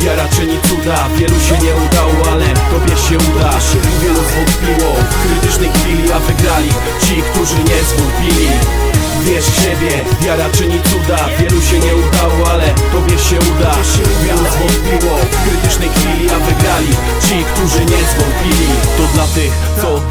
wiara czyni cuda. Wielu się nie udało, ale tobie się uda. Wielu zwątpiło. W krytycznej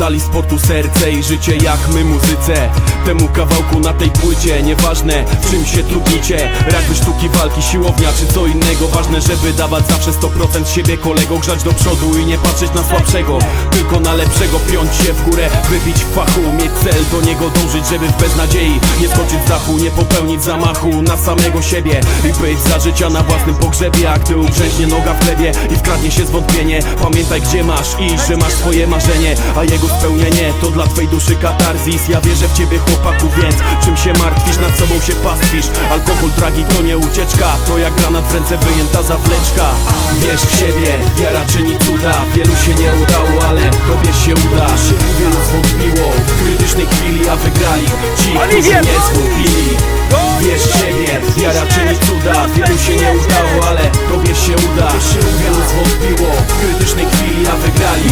oddali sportu serce i życie jak my muzyce. Temu kawałku na tej płycie Nieważne czym się trudnicie Rugby, sztuki, walki, siłownia czy co innego Ważne, żeby dawać zawsze 100% siebie kolego Grzać do przodu i nie patrzeć na słabszego. Tylko na lepszego, piąć się w górę Wybić w fachu, mieć cel, do niego dążyć Żeby w beznadziei nie skoczyć z dachu Nie popełnić zamachu na samego siebie I być za życia na własnym pogrzebie. A gdy ugrzęźnie noga w chlebie i wkradnie się zwątpienie Pamiętaj gdzie masz iść, że masz swoje marzenie A jego spełnienie to dla twej duszy katarzis. Ja wierzę w ciebie chłopaku, więc czym się martwisz, nad sobą się pastwisz. Alkohol, dragi to nie ucieczka. To jak granat w ręce wyjęta zawleczka Wierz w siebie, wiara czyni cuda. Wielu się nie udało, ale tobie się uda. Wielu zwątpiło w krytycznej chwili, a wygrali Ci, którzy nie zwątpili. Wierz w siebie, wiara czyni cuda. Wielu się nie udało, ale tobie się uda. Wielu zwątpiło w krytycznej chwili, a wygrali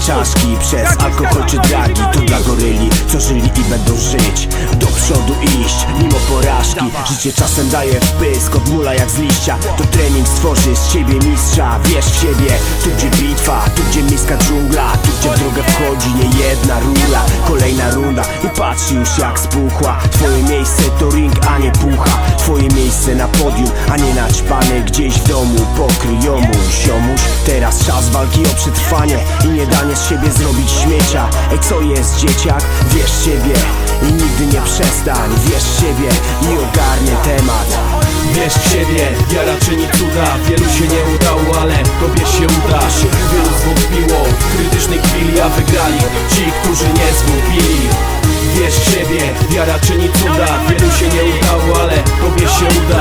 szlaku. czaszki Przez alkohol czy dragi, to dla goryli Co żyli i będą żyć, do przodu iść Mimo porażki, życie czasem daje wpysk Odmula jak z liścia, to trening stworzy z ciebie mistrza Wierz w siebie, tu gdzie bitwa, tu gdzie miejska dżungla Tu gdzie w drogę wchodzi nie jedna rura Kolejna runda i patrz już jak spuchła. Twoje miejsce to ring, a nie pucha. Twoje miejsce na podium, a nie naćpane gdzieś w domu Pokryjomu, ziomuś. Teraz czas walki o przetrwanie I nie danie z siebie zrobić śmiecia. Ej co jest dzieciak? Wierz w siebie I nigdy nie przestań. Wierz w siebie i ogarnie temat. Wierz w siebie, wiara czyni cuda. Wielu się nie udało, ale tobie się uda. Wielu zwątpiło w krytycznej chwili, a wygrali Ci, którzy nie zwątpili Wierz w siebie, wiara czyni cuda Wielu się nie udało, ale tobie się uda.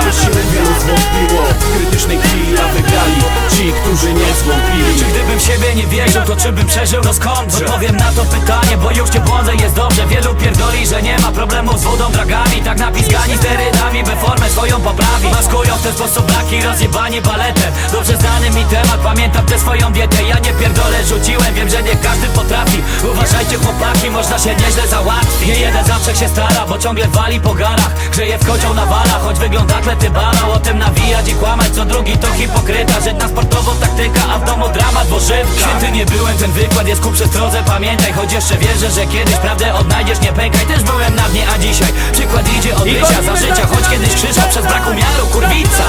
Wielu zwątpiło. W krytycznej chwili, a wygrali Ci, którzy nie zwątpili Czy gdybym siebie nie wierzył, to czy bym przeżył? No skąd? Odpowiem na to pytanie, bo już nie błądzę, jest dobrze. Wielu pierdoli, że nie ma problemów z wodą, dragami. Tak napiskani sterydami, by formę swoją poprawi. Maskują w ten sposób braki, rozjebani baletem. Dobrze znany mi temat, pamiętam tę swoją dietę. Ja nie pierdolę, rzuciłem, wiem, że nie każdy potrafi. Uważajcie chłopaki, można się nieźle załatwić. Nie jeden zawsze się stara, bo ciągle wali po garach. Grzeje w kocioł na walach, choć wygląda klety balał O tym nawijać i kłamać, co drugi to hipokryta. Żyć na sportowo taktyka, a w domu dramat, bo żywka. Święty nie byłem, ten wykład jest ku przestrodze. Pamiętaj, choć jeszcze wierzę, że kiedyś prawdę odnajdziesz. Nie pękaj, też byłem na dnie, a dzisiaj Przykład idzie od życia, za życia Choć kiedyś krzyczał przez brak umiaru, kurwica.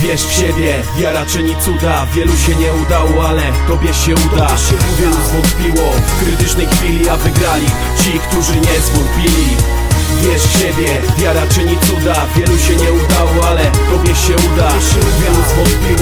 Wierz w siebie, wiara czyni cuda. Wielu się nie udało, ale tobie się uda. Wielu zwątpiło w krytycznej chwili, a wygrali Ci, którzy nie zwątpili. Wierz w siebie, wiara czyni cuda. Wielu się nie udało, ale tobie się uda. Wielu zwątpiło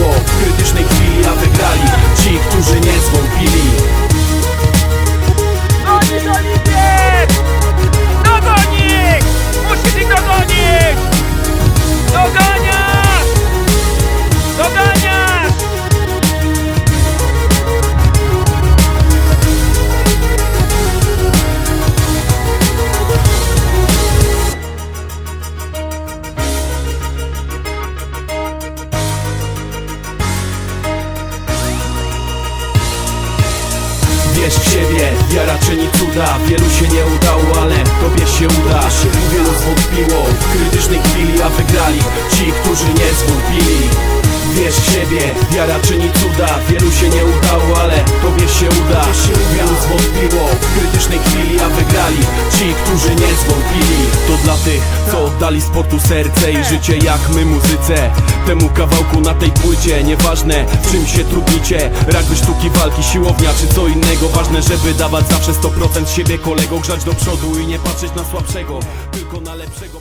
wiara czyni cuda. Wielu się nie udało, ale tobie się uda. Wielu zwątpiło w krytycznej chwili, a wygrali Ci, którzy nie zwątpili tych, co oddali sportu serce i życie jak my muzyce. Temu kawałku na tej płycie Nieważne czym się trudnicie Rugby, sztuki, walki, siłownia czy co innego. Ważne, żeby dawać zawsze 100% siebie kolego. Grzać do przodu i nie patrzeć na słabszego Tylko na lepszego